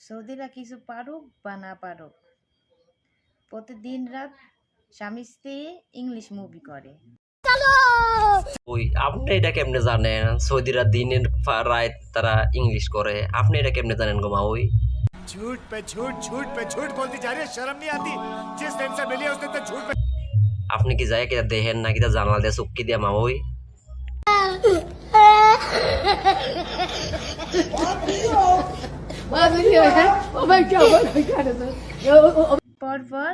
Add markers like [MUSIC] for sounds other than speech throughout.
সৌদিরা কিছু পারুক বা না পারুক প্রতিদিন রাত স্বামী স্ত্রী ইংলিশ মুভি করে ওই আপনি এটা কেমনে জানেন সৌদিরা দিনের পা- রাত তারা ইংলিশ করে আপনি এটা কেমনে জানেন গো মা ওই झूठ पे झूठ झूठ पे झूठ बोलती जा रही है शर्म नहीं आती जिस दिन से मिली है उसने तो झूठ पे আপনি কি যায় কিটা দেখেন না কিটা জানালা দিয়ে চুক্কি দিয়া মা ওই [LAUGHS] পরপর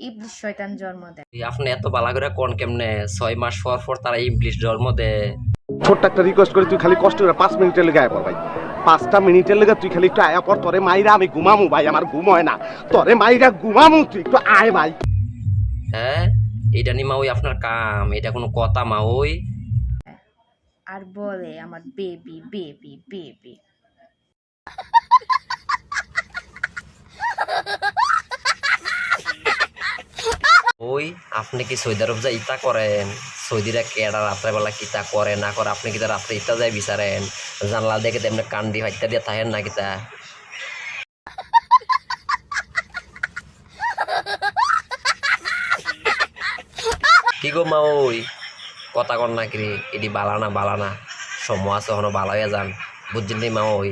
ইবলিশ শয়তান জন্ম দেয়। আপনি এত বালা করে কোন কেমনে ছয় মাস পর পর তারা ইংলিশ জন্ম দেয়? ছোট্ট একটা রিকোয়েস্ট করি তুই খালি কষ্ট করে পাঁচ মিনিটের লেগে আয় পর ভাই। পাঁচটা মিনিটের লেগে তুই খালি একটু আয়া পর তোরে মাইরা আমি ঘুমামু ভাই আমার ঘুম হয় না। তোরে মাইরা ঘুমামু তুই একটু আয় ভাই। হ্যাঁ? এটা নি মা ওই আপনার কাম এটা কোনো কথা মা ওই? আর বলে আমার বেবি বেবি বেবি ওই আপনি কি সৌদি আরব যা ইতা করেন? সৌদিরা কেডা রাত্রেবেলা কিতা করে, না করে? আপনি কিতা রাত্রে ইতা যায় বিচারেন? জানলা দেখে তেমনি কান্দি হাইতা দিয়ে থাকেন না কিতা? কি গো মা ওই? কথা কর না কিরি, এটি বালানা বালানা সময় আছে হনো বালা যান। বুঝছেন মা ওই?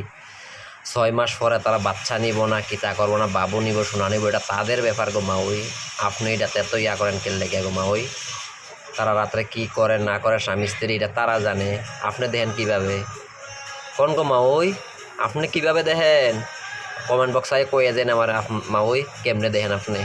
ছয় মাস পরে তারা বাচ্চা নিব না, কিতা করব না, বাবু নিব, সোনা নিব, এটা তাদের ব্যাপার গো মাউই। আপনি এটাতে এত ইয়া করেন কেন লেগে গো মাউই। তারা রাত্রে কি করে, না করে, স্বামী স্ত্রী, এটা তারা জানে। আপনি দেখেন কীভাবে। কোন গো মা ওই আপনি কীভাবে দেখেন? কমেন্ট বক্সে কয়ে যেন আমার আপ- মা ওই কেমনে দেখেন আপনি?